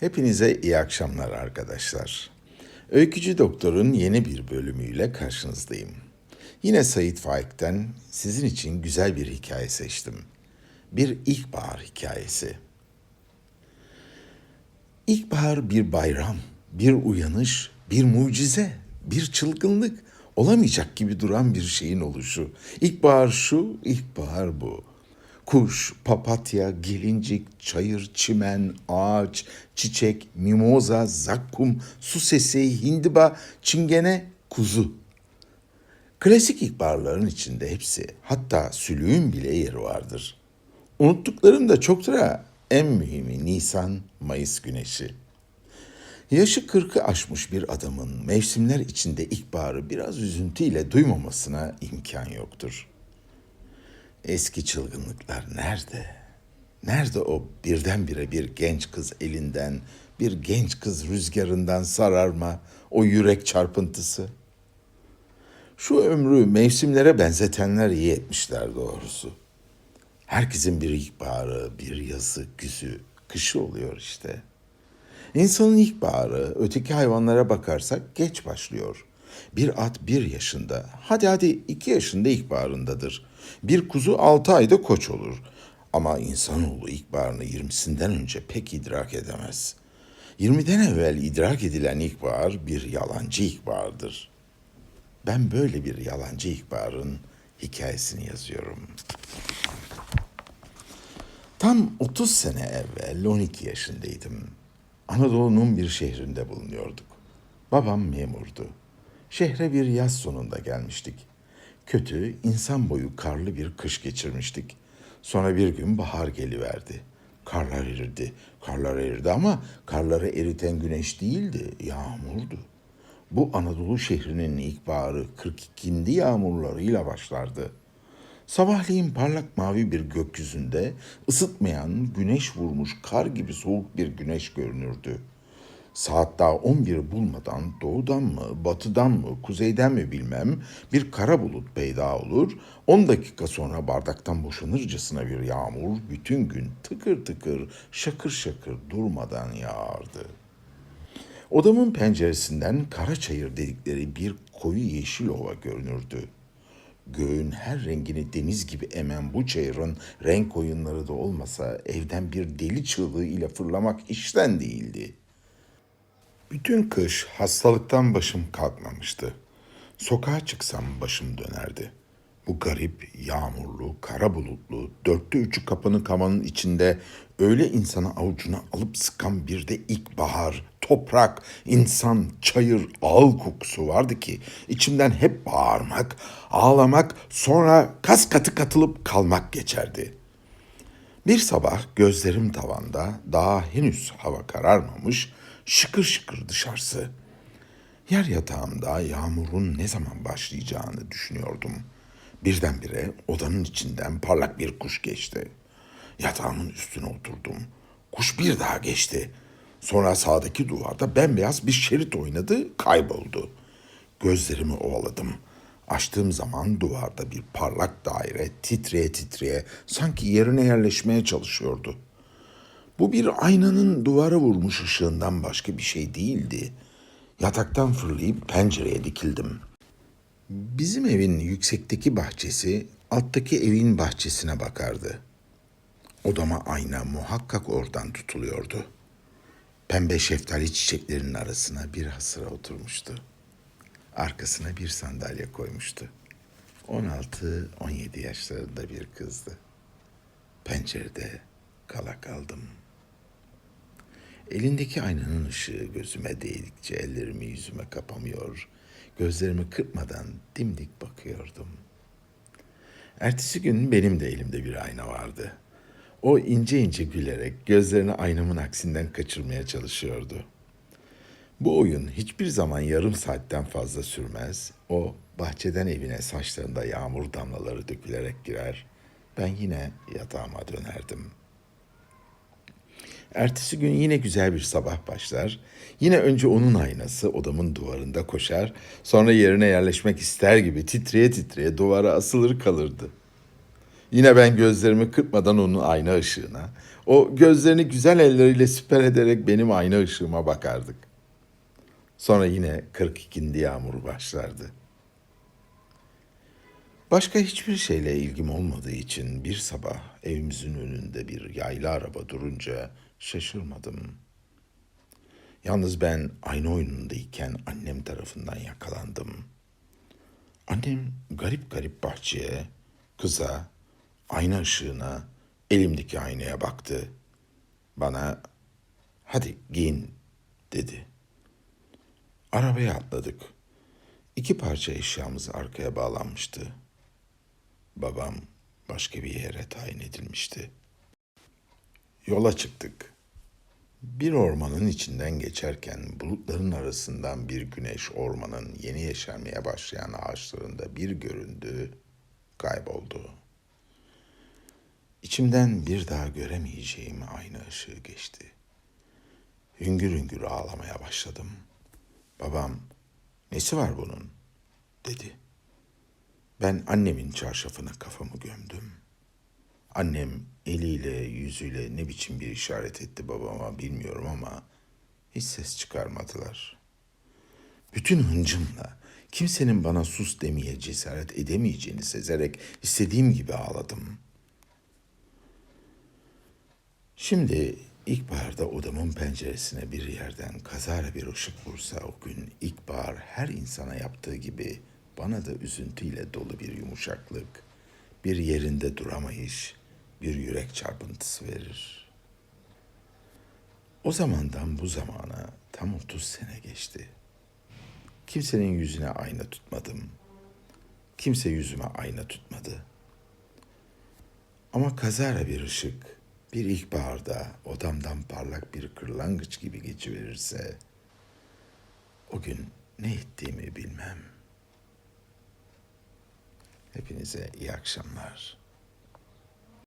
Hepinize iyi akşamlar arkadaşlar. Öykücü Doktor'un yeni bir bölümüyle karşınızdayım. Yine Sait Faik'ten sizin için güzel bir hikaye seçtim. Bir ilkbahar hikayesi. İlkbahar bir bayram, bir uyanış, bir mucize, bir çılgınlık, olamayacak gibi duran bir şeyin oluşu. İlkbahar şu, ilkbahar bu. Kuş, papatya, gelincik, çayır, çimen, ağaç, çiçek, mimoza, zakkum, su sesi, hindiba, çingene, kuzu. Klasik ilkbaharların içinde hepsi, hatta sülüğün bile yeri vardır. Unuttuklarım da çoktur ha. En mühimi Nisan, Mayıs güneşi. Yaşı kırkı aşmış bir adamın mevsimler içinde ilkbaharı biraz üzüntüyle duymamasına imkan yoktur. Eski çılgınlıklar nerede? Nerede o birdenbire bir genç kız elinden, bir genç kız rüzgarından sararma, o yürek çarpıntısı? Şu ömrü mevsimlere benzetenler iyi etmişler doğrusu. Herkesin bir ilkbaharı, bir yazı, güzü, kışı oluyor işte. İnsanın ilkbaharı öteki hayvanlara bakarsak geç başlıyor. Bir at bir yaşında, hadi hadi iki yaşında ilkbaharındadır. Bir kuzu altı ayda koç olur. Ama insanoğlu ilkbaharını yirmisinden önce pek idrak edemez. Yirmiden evvel idrak edilen ilkbahar bir yalancı ilkbahardır. Ben böyle bir yalancı ilkbaharın hikayesini yazıyorum. Tam 30 sene evvel 12 yaşındaydım. Anadolu'nun bir şehrinde bulunuyorduk. Babam memurdu. Şehre bir yaz sonunda gelmiştik. Kötü, insan boyu karlı bir kış geçirmiştik. Sonra bir gün bahar geliverdi. Karlar eridi. Karlar eridi ama karları eriten güneş değildi, yağmurdu. Bu Anadolu şehrinin ilkbaharı 42'indi yağmurlarıyla başlardı. Sabahleyin parlak mavi bir gökyüzünde ısıtmayan, güneş vurmuş kar gibi soğuk bir güneş görünürdü. Saat daha 11 bulmadan doğudan mı, batıdan mı, kuzeyden mi bilmem bir kara bulut peyda olur. 10 dakika sonra bardaktan boşanırcasına bir yağmur bütün gün tıkır tıkır, şakır şakır durmadan yağardı. Odamın penceresinden Karaçayır dedikleri bir koyu yeşil ova görünürdü. Göğün her rengini deniz gibi emen bu çayırın renk oyunları da olmasa evden bir deli çığlığı ile fırlamak işten değildi. Bütün kış hastalıktan başım kalkmamıştı. Sokağa çıksam başım dönerdi. Bu garip, yağmurlu, kara bulutlu, dörtte üçü kapının kamanın içinde öyle insanı avucuna alıp sıkan bir de ilkbahar, toprak, insan, çayır, ağıl kokusu vardı ki içimden hep bağırmak, ağlamak, sonra kas katı katılıp kalmak geçerdi. Bir sabah gözlerim tavanda, daha henüz hava kararmamış, şıkır şıkır dışarısı. Yer yatağımda yağmurun ne zaman başlayacağını düşünüyordum. Birdenbire odanın içinden parlak bir kuş geçti. Yatağımın üstüne oturdum. Kuş bir daha geçti. Sonra sağdaki duvarda bembeyaz bir şerit oynadı, kayboldu. Gözlerimi ovaladım. Açtığım zaman duvarda bir parlak daire titreye titreye sanki yerine yerleşmeye çalışıyordu. Bu bir aynanın duvara vurmuş ışığından başka bir şey değildi. Yataktan fırlayıp pencereye dikildim. Bizim evin yüksekteki bahçesi alttaki evin bahçesine bakardı. Odama ayna muhakkak oradan tutuluyordu. Pembe şeftali çiçeklerinin arasına bir hasıra oturmuştu. Arkasına bir sandalye koymuştu. 16-17 yaşlarında bir kızdı. Pencerede kala kaldım. Elindeki aynanın ışığı gözüme değdikçe ellerimi yüzüme kapamıyor, gözlerimi kırpmadan dimdik bakıyordum. Ertesi gün benim de elimde bir ayna vardı. O ince ince gülerek gözlerini aynamın aksinden kaçırmaya çalışıyordu. Bu oyun hiçbir zaman yarım saatten fazla sürmez. O bahçeden evine saçlarında yağmur damlaları dökülerek girer. Ben yine yatağıma dönerdim.'' Ertesi gün yine güzel bir sabah başlar. Yine önce onun aynası odamın duvarında koşar. Sonra yerine yerleşmek ister gibi titreye titreye duvara asılır kalırdı. Yine ben gözlerimi kırpmadan onun ayna ışığına, o gözlerini güzel elleriyle siper ederek benim ayna ışığıma bakardık. Sonra yine 42'indi yağmur başlardı. Başka hiçbir şeyle ilgim olmadığı için bir sabah evimizin önünde bir yaylı araba durunca şaşırmadım. Yalnız ben aynı oyunundayken annem tarafından yakalandım. Annem garip garip bahçeye, kıza, ayna ışığına, elimdeki aynaya baktı. Bana hadi giyin dedi. Arabaya atladık. İki parça eşyamız arkaya bağlanmıştı. Babam başka bir yere tayin edilmişti. Yola çıktık. Bir ormanın içinden geçerken bulutların arasından bir güneş ormanın yeni yeşermeye başlayan ağaçlarında bir göründü, kayboldu. İçimden bir daha göremeyeceğim aynı ışığı geçti. Hüngür hüngür ağlamaya başladım. Babam, nesi var bunun? dedi. Ben annemin çarşafına kafamı gömdüm. Annem eliyle yüzüyle ne biçim bir işaret etti babama bilmiyorum ama hiç ses çıkarmadılar. Bütün hıncımla kimsenin bana sus demeye cesaret edemeyeceğini sezerek istediğim gibi ağladım. Şimdi ilkbaharda odamın penceresine bir yerden kazara bir ışık vursa o gün ilkbahar her insana yaptığı gibi bana da üzüntüyle dolu bir yumuşaklık, bir yerinde duramayış, bir yürek çarpıntısı verir. O zamandan bu zamana tam 30 sene geçti. Kimsenin yüzüne ayna tutmadım. Kimse yüzüme ayna tutmadı. Ama kazara bir ışık, bir ilkbaharda odamdan parlak bir kırlangıç gibi geçiverirse, o gün ne ettiğimi bilmem. Hepinize iyi akşamlar.